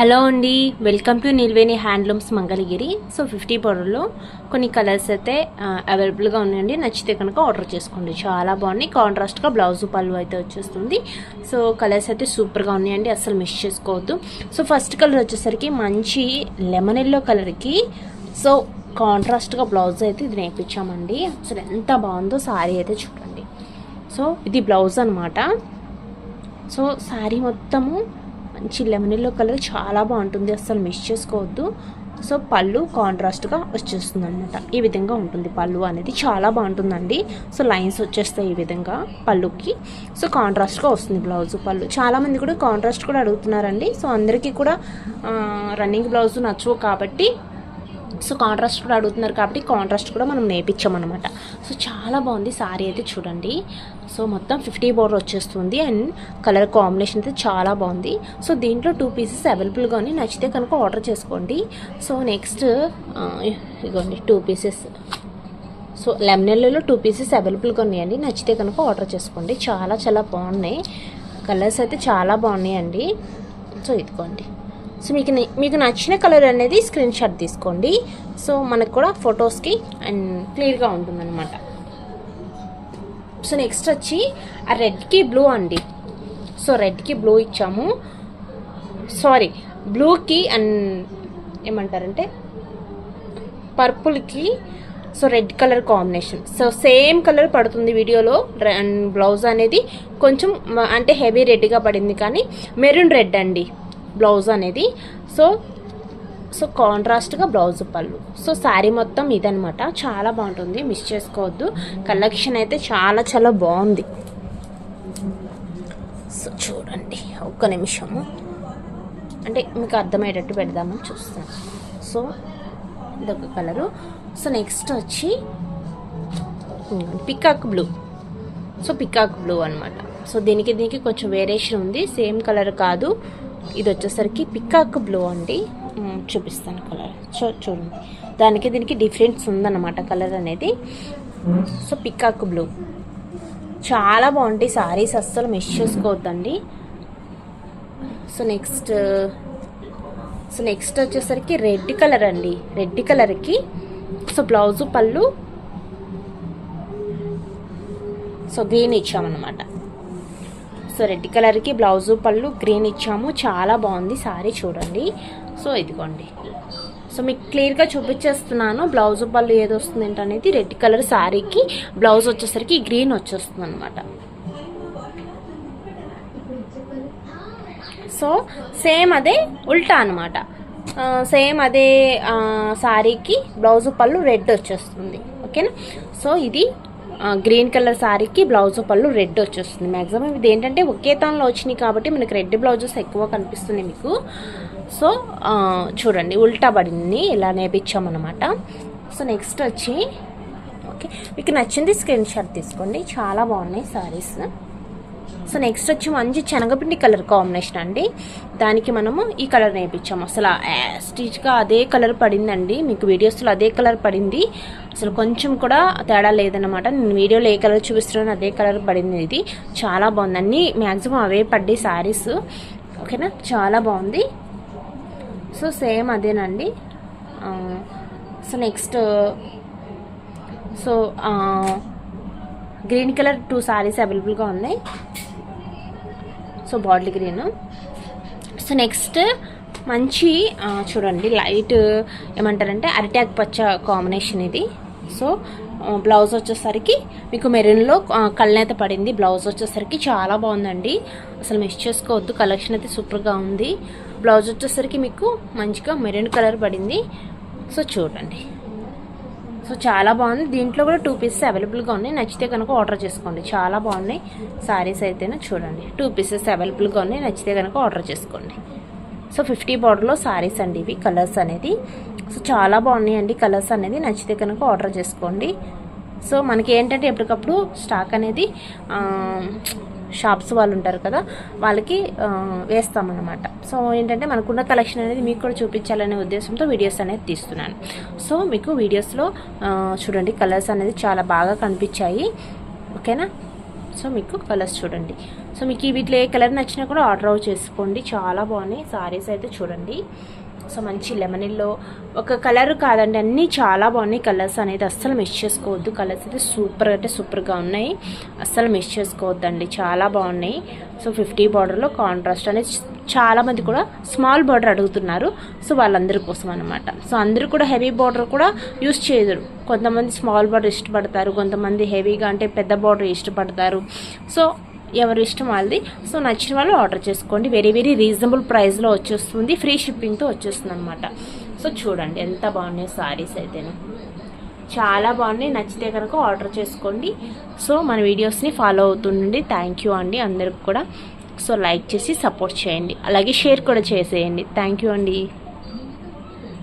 Hello అండి welcome to Nilveni handlooms Mangalagiri. So fifty పౌడర్లో కొన్ని కలర్స్ అయితే అవైలబుల్గా ఉన్నాయండి. నచ్చితే కనుక ఆర్డర్ చేసుకోండి. చాలా బాగున్నాయి. కాంట్రాస్ట్గా బ్లౌజ్ పళ్ళు అయితే వచ్చేస్తుంది. సో కలర్స్ అయితే సూపర్గా ఉన్నాయండి. అసలు మిస్ చేసుకోవద్దు. సో ఫస్ట్ కలర్ వచ్చేసరికి మంచి లెమన్ ఎల్లో కలర్కి సో కాంట్రాస్ట్గా బ్లౌజ్ అయితే ఇది నేర్పించామండి. అసలు ఎంత బాగుందో సారీ అయితే చూడండి. సో ఇది బ్లౌజ్ అనమాట సో శారీ మొత్తము మంచి లెమన్ ఎల్లో కలర్ చాలా బాగుంటుంది అస్సలు మిస్ చేసుకోవద్దు. సో పళ్ళు కాంట్రాస్ట్గా వచ్చేస్తుంది అనమాట ఈ విధంగా ఉంటుంది పళ్ళు అనేది. చాలా బాగుంటుందండి. సో లైన్స్ వచ్చేస్తాయి ఈ విధంగా పళ్ళుకి. సో కాంట్రాస్ట్గా వస్తుంది బ్లౌజ్ పళ్ళు. చాలామంది కూడా కాంట్రాస్ట్ కూడా అడుగుతున్నారండి. సో అందరికీ కూడా రన్నింగ్ బ్లౌజ్ నచ్చవు కాబట్టి సో కాంట్రాస్ట్ కూడా అడుగుతున్నారు కాబట్టి కాంట్రాస్ట్ కూడా మనం నేర్పించామన్నమాట. సో చాలా బాగుంది సారీ అయితే చూడండి. సో మొత్తం ఫిఫ్టీ బోర్డర్ వచ్చేస్తుంది అండ్ కలర్ కాంబినేషన్ అయితే చాలా బాగుంది. సో దీంట్లో టూ పీసెస్ అవైలబుల్గా ఉన్నాయి. నచ్చితే కనుక ఆర్డర్ చేసుకోండి. సో నెక్స్ట్ ఇదిగోండి two pieces so lemon yellow two pieces అవైలబుల్గా ఉన్నాయండి. నచ్చితే కనుక ఆర్డర్ చేసుకోండి. చాలా చాలా బాగున్నాయి. కలర్స్ అయితే చాలా బాగున్నాయండి. సో ఇదిగోండి. సో మీకు మీకు నచ్చిన కలర్ అనేది స్క్రీన్ షాట్ తీసుకోండి. సో మనకు కూడా ఫొటోస్కి అండ్ క్లియర్గా ఉంటుందన్నమాట. సో నెక్స్ట్ వచ్చి ఆ రెడ్కి బ్లూ అండి. సో రెడ్కి బ్లూ ఇచ్చాము. సారీ బ్లూకి అండ్ ఏమంటారంటే పర్పుల్కి so red colour combination so same colour పడుతుంది వీడియోలో. అండ్ బ్లౌజ్ అనేది కొంచెం అంటే హెవీ రెడ్గా పడింది కానీ మెరూన్ రెడ్ అండి. బ్లౌజ్ అనేది. సో సో కాంట్రాస్ట్గా బ్లౌజ్ పళ్ళు. సో శారీ మొత్తం ఇదనమాట చాలా బాగుంటుంది. మిస్ చేసుకోవద్దు. కలెక్షన్ అయితే చాలా చాలా బాగుంది. సో చూడండి. ఒక్క నిమిషము. అంటే మీకు అర్థమయ్యేటట్టు పెడదామని చూస్తాను. సో ఇదొక కలరు. సో నెక్స్ట్ వచ్చి peacock blue. So peacock blue అనమాట సో దీనికి దీనికి కొంచెం వేరియేషన్ ఉంది. సేమ్ కలర్ కాదు. ఇది వచ్చేసరికి పికాక్ బ్లూ అండి. చూపిస్తాను కలర్ చూ చూడండి. దానికి దీనికి డిఫరెన్స్ ఉందన్నమాట కలర్ అనేది. So peacock blue. చాలా బాగుంటాయి సారీస్ అస్సలు మిస్ చేసుకోవద్దండి. సో నెక్స్ట్ సో నెక్స్ట్ వచ్చేసరికి రెడ్ కలర్ అండి. రెడ్ కలర్కి సో బ్లౌజు పళ్ళు. సో గ్రీన్ ఇచ్చామన్నమాట. సో రెడ్ కలర్కి బ్లౌజు పళ్ళు గ్రీన్ ఇచ్చాము. చాలా బాగుంది సారీ చూడండి. సో ఇదిగోండి. సో మీకు క్లియర్గా చూపించేస్తున్నాను బ్లౌజ్ పళ్ళు ఏది వస్తుంది ఏంటనేది. రెడ్ కలర్ శారీకి బ్లౌజ్ వచ్చేసరికి గ్రీన్ వచ్చేస్తుంది అనమాట సో సేమ్ అదే ఉల్టా అనమాట సేమ్ అదే శారీకి బ్లౌజ్ పళ్ళు రెడ్ వచ్చేస్తుంది. ఓకేనా? సో ఇది గ్రీన్ కలర్ శారీకి బ్లౌజ్ పళ్ళు రెడ్ వచ్చేస్తుంది. మ్యాక్సిమం ఇది ఏంటంటే ఒకే తాన్లో వచ్చినాయి కాబట్టి మనకి రెడ్ బ్లౌజెస్ ఎక్కువ కనిపిస్తున్నాయి మీకు. సో చూడండి ఉల్టా పడింది. ఇలా నేర్పించామన్నమాట. సో నెక్స్ట్ వచ్చి ఓకే మీకు నచ్చింది స్క్రీన్ షాట్ తీసుకోండి. చాలా బాగున్నాయి శారీస్ సో నెక్స్ట్ వచ్చి మంచి శనగపిండి కలర్ కాంబినేషన్ అండి. దానికి మనము ఈ కలర్ నేర్పించాము. అసలు స్టిచ్గా అదే కలర్ పడిందండి. మీకు వీడియోస్లో అదే కలర్ పడింది. అసలు కొంచెం కూడా తేడా లేదన్నమాట. నేను వీడియోలో ఏ కలర్ చూపిస్తున్నానో అదే కలర్ పడింది ఇది. చాలా బాగుంది. అన్నీ మ్యాక్సిమం అవే పడ్డాయి శారీస్. ఓకేనా? చాలా బాగుంది. సో సేమ్ అదేనండి. So next so green colour two saris అవైలబుల్గా ఉన్నాయి. So bottle green. So next మంచి చూడండి లైట్ ఏమంటారంటే అరిటాక్ పచ్చ కాంబినేషన్ ఇది. సో బ్లౌజ్ వచ్చేసరికి మీకు మెరూన్లో కళ్ళనైతే పడింది. బ్లౌజ్ వచ్చేసరికి చాలా బాగుందండి. అసలు మిస్ చేసుకోవద్దు. కలెక్షన్ అయితే సూపర్గా ఉంది. బ్లౌజ్ వచ్చేసరికి మీకు మంచిగా మెరూన్ కలర్ పడింది. సో చూడండి. సో చాలా బాగుంది. దీంట్లో కూడా టూ పీసెస్ అవైలబుల్గా ఉన్నాయి. నచ్చితే కనుక ఆర్డర్ చేసుకోండి. చాలా బాగున్నాయి. సారీస్ అయితేనే చూడండి. టూ పీసెస్ అవైలబుల్గా ఉన్నాయి. నచ్చితే కనుక ఆర్డర్ చేసుకోండి. సో ఫిఫ్టీ బార్డర్లో సారీస్ అండి ఇవి. కలర్స్ అనేది. సో చాలా బాగున్నాయండి కలర్స్ అనేది. నచ్చితే కనుక ఆర్డర్ చేసుకోండి. సో మనకి ఏంటంటే ఎప్పటికప్పుడు స్టాక్ అనేది షాప్స్ వాళ్ళు ఉంటారు కదా వాళ్ళకి వేస్తామన్నమాట. సో ఏంటంటే మనకున్న కలెక్షన్ అనేది మీకు కూడా చూపించాలనే ఉద్దేశంతో వీడియోస్ అనేది తీస్తున్నాను. సో మీకు వీడియోస్లో చూడండి కలర్స్ అనేది చాలా బాగా కనిపించాయి. ఓకేనా? సో మీకు కలర్స్ చూడండి. సో మీకు వీటిలో ఏ కలర్ నచ్చినా కూడా ఆర్డర్ అవుట్ చేసుకోండి. చాలా బాగున్నాయి. సారీస్ అయితే చూడండి. సో మంచి లెమనిల్లో ఒక కలర్ కాదండి అన్నీ చాలా బాగున్నాయి. కలర్స్ అనేది అస్సలు మిస్ చేసుకోవద్దు. కలర్స్ అయితే సూపర్ అంటే సూపర్గా ఉన్నాయి. అస్సలు మిస్ చేసుకోవద్దండి. చాలా బాగున్నాయి. సో ఫిఫ్టీ బార్డర్లో కాంట్రాస్ట్ అనేది చాలామంది కూడా స్మాల్ బార్డర్ అడుగుతున్నారు. సో వాళ్ళందరి కోసం అనమాట సో అందరూ కూడా హెవీ బార్డర్ కూడా యూస్ చేయరు. కొంతమంది స్మాల్ బార్డర్ ఇష్టపడతారు. కొంతమంది హెవీగా అంటే పెద్ద బార్డర్ ఇష్టపడతారు. సో ఎవరి ఇష్టం వాళ్ళది. సో నచ్చిన వాళ్ళు ఆర్డర్ చేసుకోండి. వెరీ వెరీ రీజనబుల్ ప్రైస్లో వచ్చేస్తుంది. ఫ్రీ షిప్పింగ్తో వచ్చేస్తుంది అనమాట సో చూడండి ఎంత బాగున్నాయి సారీస్ అయితేను. చాలా బాగున్నాయి. నచ్చితే కనుక ఆర్డర్ చేసుకోండి. సో మన వీడియోస్ని ఫాలో అవుతుండండి. థ్యాంక్ యూ అండి అందరికి కూడా. సో లైక్ చేసి సపోర్ట్ చేయండి. అలాగే షేర్ కూడా చేసేయండి. థ్యాంక్ యూ అండి.